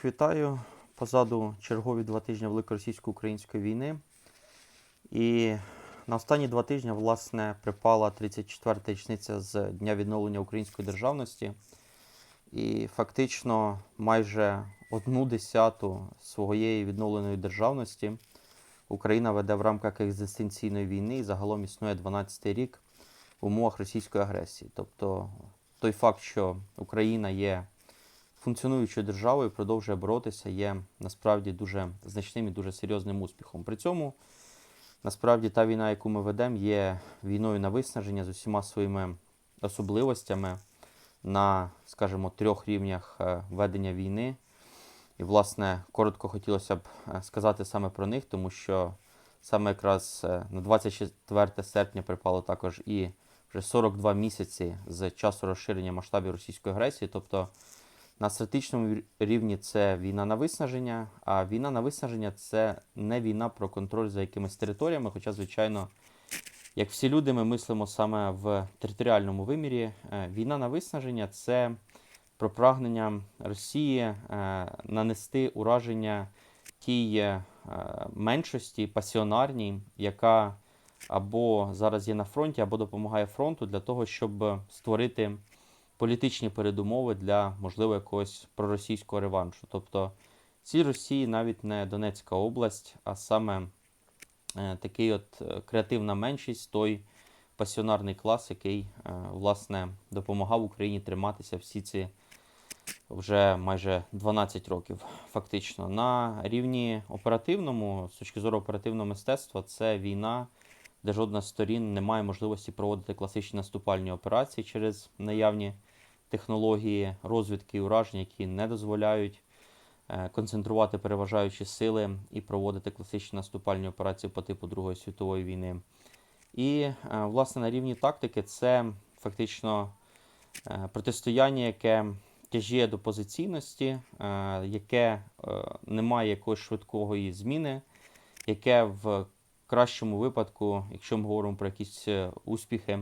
Всіх вітаю. Позаду чергові два тижні великоросійсько-української війни. І на останні два тижні, власне, припала 34-та річниця з дня відновлення української державності. І фактично майже одну десяту своєї відновленої державності Україна веде в рамках екзистенційної війни і загалом існує 12-й рік в умовах російської агресії. Тобто той факт, що Україна є функціонуючою державою, продовжує боротися, є насправді дуже значним і дуже серйозним успіхом. При цьому насправді та війна, яку ми ведемо, є війною на виснаження з усіма своїми особливостями на, скажімо, трьох рівнях е, ведення війни. І, власне, коротко хотілося б е, сказати саме про них, тому що саме якраз е, на 24 серпня припало також і вже 42 місяці з часу розширення масштабів російської агресії. Тобто на стратегічному рівні це війна на виснаження, а війна на виснаження це не війна про контроль за якимись територіями. Хоча, звичайно, як всі люди, ми мислимо саме в територіальному вимірі. Е, Війна на виснаження це про прагнення Росії е, нанести ураження тій е, меншості пасіонарній, яка або зараз є на фронті, або допомагає фронту для того, щоб створити політичні передумови для можливо якогось проросійського реваншу. Тобто ціль Росії навіть не Донецька область, а саме е, такий от е, креативна меншість, той пасіонарний клас, який е, власне допомагав Україні триматися всі ці вже майже 12 років. Фактично, на рівні оперативному, з точки зору оперативного мистецтва, це війна, де жодна з сторін не має можливості проводити класичні наступальні операції через наявні технології розвідки і уражень, які не дозволяють е, концентрувати переважаючі сили і проводити класичні наступальні операції по типу Другої світової війни. І, е, власне, на рівні тактики це фактично е, протистояння, яке тяжіє до позиційності, яке не має якоїсь швидкої зміни, яке в кращому випадку, якщо ми говоримо про якісь успіхи,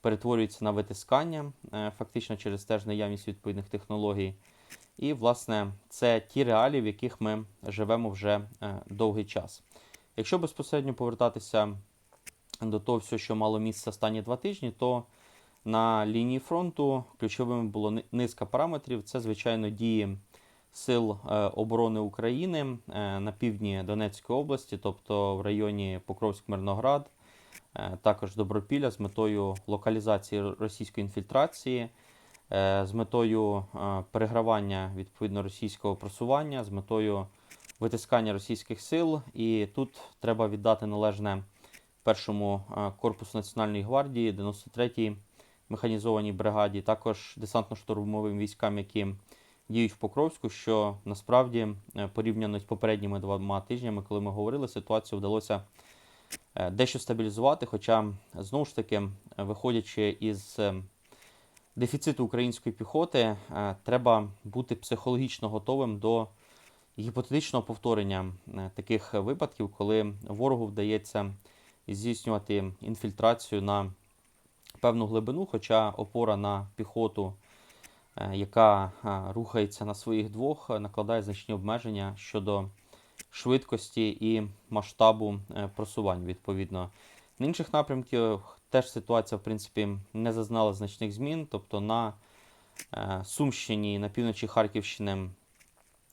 перетворюється на витискання, е, фактично через теж наявність відповідних технологій. І, власне, це ті реалії, в яких ми живемо вже е, довгий час. Якщо безпосередньо повертатися до того всього, що мало місце останні два тижні, то на лінії фронту ключовими було низка параметрів. Це, звичайно, дії Сил е, оборони України на півдні Донецької області, тобто в районі Покровськ-Мирноград, також Добропілля з метою локалізації російської інфільтрації, е, з метою е, перегравання відповідно російського просування, з метою витискання російських сил. І тут треба віддати належне першому е, корпусу Національної гвардії, 93-й механізованій бригаді, також десантно-штурмовим військам, які діють в Покровську, що насправді е, порівняно з попередніми двома тижнями, коли ми говорили, ситуацію вдалося е, дещо стабілізувати. Хоча, знову ж таки, е, виходячи із е, дефіциту української піхоти, е, треба бути психологічно готовим до гіпотетичного повторення е, таких випадків, коли ворогу вдається здійснювати інфільтрацію на певну глибину, хоча опора на піхоту, е, яка е, рухається на своїх двох, е, накладає значні обмеження щодо швидкості і масштабу е, просувань. Відповідно, на інших напрямках теж ситуація, в принципі, не зазнала значних змін. Тобто на е, Сумщині, на півночі Харківщини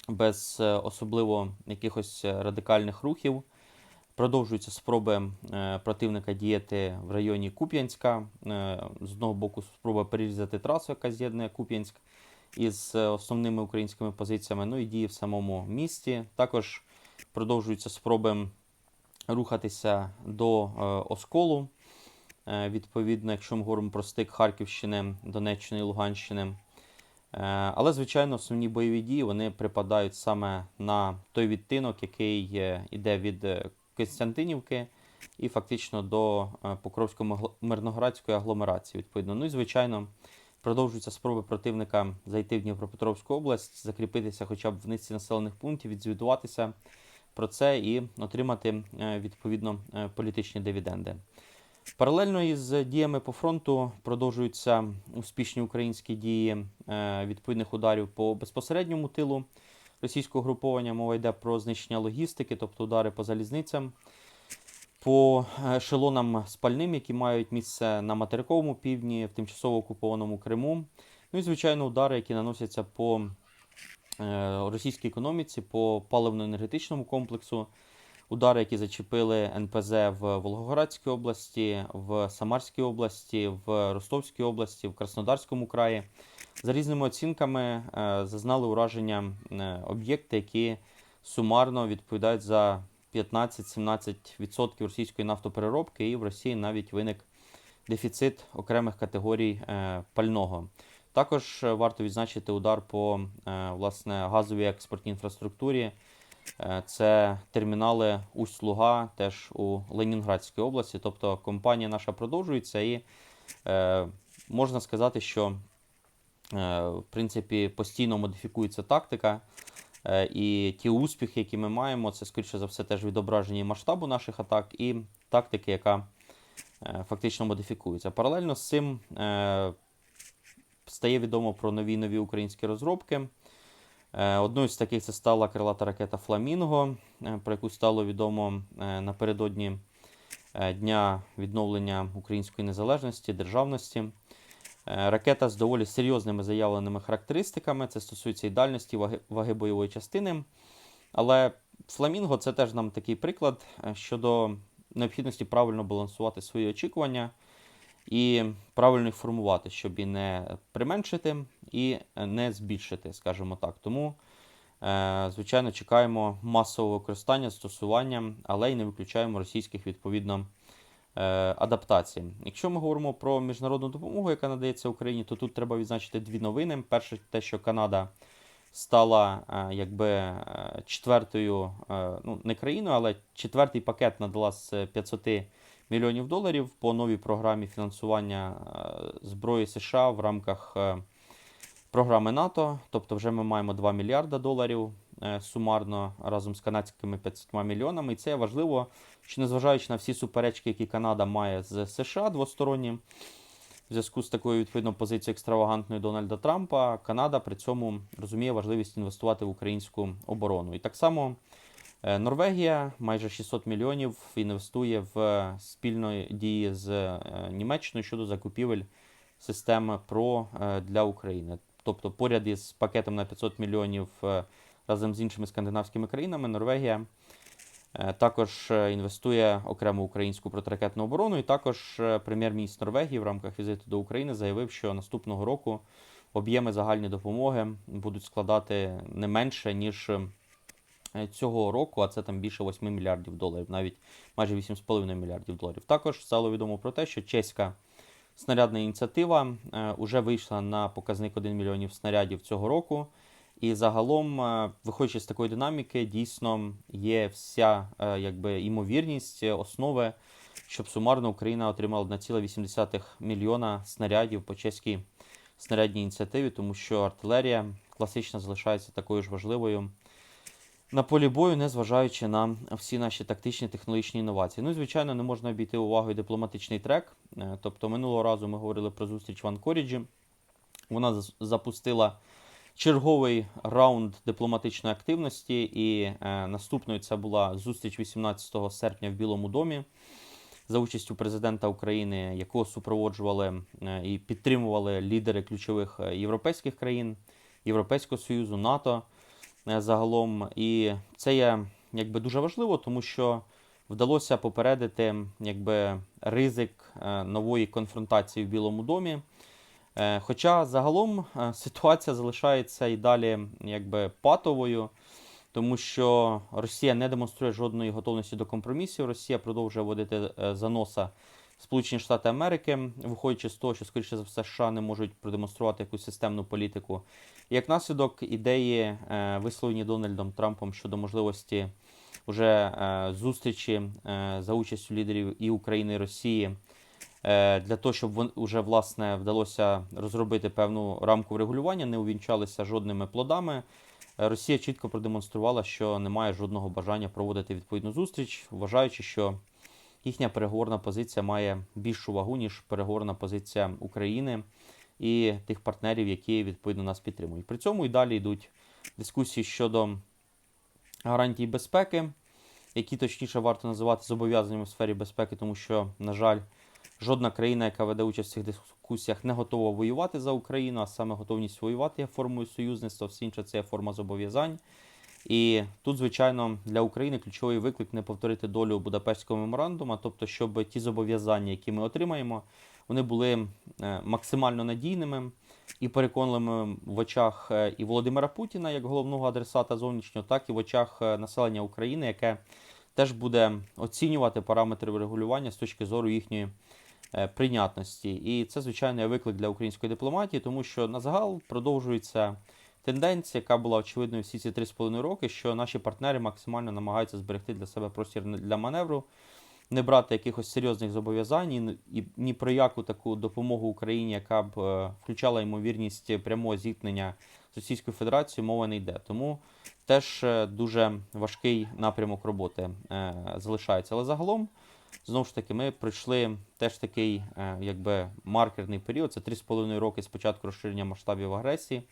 без е, особливо якихось радикальних рухів. Продовжуються спроби противника діяти в районі Куп'янська. З одного боку, спроба перерізати трасу, яка з'єднує Куп'янськ із основними українськими позиціями. Ну і дії в самому місті. Також продовжуються спроби рухатися до е, Осколу. Е, відповідно, якщо ми говоримо про стик Харківщини, Донеччини і Луганщини. Е, Але, звичайно, основні бойові дії вони припадають саме на той відтинок, який е, іде від Костянтинівки і фактично до Покровсько-Мирноградської агломерації. Відповідно. Ну і звичайно, продовжуються спроби противника зайти в Дніпропетровську область, закріпитися хоча б в низці населених пунктів, відзвітуватися про це і отримати е, відповідно е, політичні дивіденди. Паралельно із діями по фронту продовжуються успішні українські дії е, відповідних ударів по безпосередньому тилу російського груповання. Мова йде про знищення логістики, тобто удари по залізницям, по ешелонам спальним, які мають місце на материковому півдні, в тимчасово окупованому Криму. Ну і, звичайно, удари, які наносяться по російській економіці, по паливно-енергетичному комплексу. Удари, які зачепили НПЗ в Волгоградській області, в Самарській області, в Ростовській області, в Краснодарському краї. За різними оцінками е, зазнали ураження е, об'єкти, які сумарно відповідають за 15-17% російської нафтопереробки, і в Росії навіть виник дефіцит окремих категорій е, пального. Також е, варто відзначити удар по е, власне газовій експортній інфраструктурі. Е, Це термінали Усть-Луга теж у Ленінградській області. Тобто компанія наша продовжується і можна сказати, що в принципі постійно модифікується тактика. І ті успіхи, які ми маємо, це скоріше за все теж відображення масштабу наших атак, і тактики, яка фактично модифікується. Паралельно з цим стає відомо про нові нові українські розробки. Е, Одною з таких це стала крилата ракета Фламінго, е, про яку стало відомо е, напередодні Дня відновлення української незалежності, державності. Ракета з доволі серйозними заявленими характеристиками. Це стосується і дальності ваги, ваги бойової частини. Але Фламінго це теж нам такий приклад щодо необхідності правильно балансувати свої очікування і правильно їх формувати, щоб і не применшити, і не збільшити, скажімо так. Тому, е, звичайно, чекаємо масового використання, застосування, але й не виключаємо російських відповідно е, адаптацій. Якщо ми говоримо про міжнародну допомогу, яка надається Україні, то тут треба відзначити дві новини. Перше, те, що Канада стала е, якби четвертою, ну не країною, але четвертий пакет надала з 500 мільйонів доларів по новій програмі фінансування е, зброї США в рамках е, програми НАТО. Тобто, вже ми маємо 2 мільярда доларів е, сумарно разом з канадськими 500 мільйонами. І це важливо, що незважаючи на всі суперечки, які Канада має з США двосторонні, в зв'язку з такою відповідно позицією екстравагантної Дональда Трампа, Канада при цьому розуміє важливість інвестувати в українську оборону. І так само Норвегія майже 600 мільйонів інвестує в спільної дії з е, Німеччиною щодо закупівель системи ПРО е, для України. Тобто, поряд із пакетом на 500 мільйонів е, разом з іншими скандинавськими країнами, Норвегія е, також е, інвестує окремо українську протиракетну оборону. І також е, прем'єр-міністр Норвегії в рамках візиту до України заявив, що наступного року об'єми загальної допомоги будуть складати не менше ніж е, цього року, а це там більше 8 мільярдів доларів, навіть майже 8,5 мільярдів доларів. Також стало відомо про те, що чеська снарядна ініціатива е, вже вийшла на показник 1 мільйонів снарядів цього року. І загалом, е, виходячи з такої динаміки, дійсно є вся е, якби імовірність е, основи, щоб сумарно Україна отримала 1,8 мільйона снарядів по чеській снарядній ініціативі, тому що артилерія класична залишається такою ж важливою на полі бою, незважаючи на всі наші тактичні технологічні інновації. Ну і звичайно, не можна обійти увагою дипломатичний трек. Е, Тобто, минулого разу ми говорили про зустріч в Анкоріджі. Вона запустила черговий раунд дипломатичної активності, і е, наступною це була зустріч 18 серпня в Білому домі за участю президента України, якого супроводжували е, і підтримували лідери ключових е, європейських країн, Європейського Союзу, НАТО загалом. І це є якби дуже важливо, тому що вдалося попередити якби ризик е, нової конфронтації в Білому домі. Е, Хоча загалом е, ситуація залишається і далі якби патовою, тому що Росія не демонструє жодної готовності до компромісів. Росія продовжує водити е, за носа Сполучені Штати Америки, виходячи з того, що, скоріше за все, США не можуть продемонструвати якусь системну політику. Як наслідок ідеї, е, висловлені Дональдом Трампом щодо можливості вже е, зустрічі е, за участю лідерів і України, і Росії. Для того, щоб вже власне вдалося розробити певну рамку врегулювання, не увінчалися жодними плодами. Росія чітко продемонструвала, що не має жодного бажання проводити відповідну зустріч, вважаючи, що їхня переговорна позиція має більшу вагу, ніж переговорна позиція України і тих партнерів, які відповідно нас підтримують. При цьому і далі йдуть дискусії щодо гарантій безпеки, які точніше варто називати зобов'язаннями в сфері безпеки, тому що, на жаль, жодна країна, яка веде участь в цих дискусіях, не готова воювати за Україну, а саме готовність воювати є формою союзництва, все інше це є форма зобов'язань. І тут, звичайно, для України ключовий виклик не повторити долю Будапештського меморандуму, тобто, щоб ті зобов'язання, які ми отримаємо, вони були е, максимально надійними і переконливими в очах е, і Володимира Путіна як головного адресата зовнішнього, так і в очах е, населення України, яке теж буде оцінювати параметри врегулювання з точки зору їхньої прийнятності. І це, звичайно, виклик для української дипломатії, тому що на загал продовжується тенденція, яка була очевидною всі ці 3,5 роки, що наші партнери максимально намагаються зберегти для себе простір для маневру, не брати якихось серйозних зобов'язань і, ні про яку таку допомогу Україні, яка б е, включала ймовірність прямого зіткнення з Російською Федерацією, мова не йде. Тому теж е, дуже важкий напрямок роботи е, залишається. Але загалом, знову ж таки, ми пройшли теж такий якби маркерний період. Це 3,5 роки з початку розширення масштабів агресії.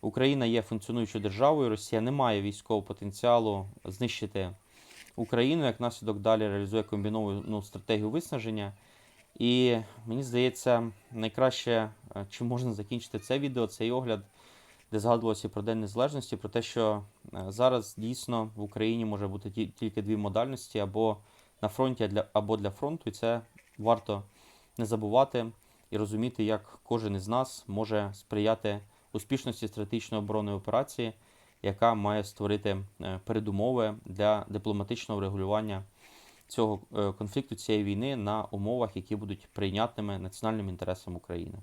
Україна є функціонуючою державою, Росія не має військового потенціалу знищити Україну, як наслідок далі реалізує комбіновану стратегію виснаження. І мені здається, найкраще, е, чим можна закінчити це відео, цей огляд, де згадувалося про День Незалежності, про те, що е, зараз дійсно в Україні може бути тільки дві модальності або на фронті, або для фронту. І це варто не забувати і розуміти, як кожен із нас може сприяти успішності стратегічної оборонної операції, яка має створити е, передумови для дипломатичного врегулювання цього е, конфлікту, цієї війни на умовах, які будуть прийнятними національним інтересам України.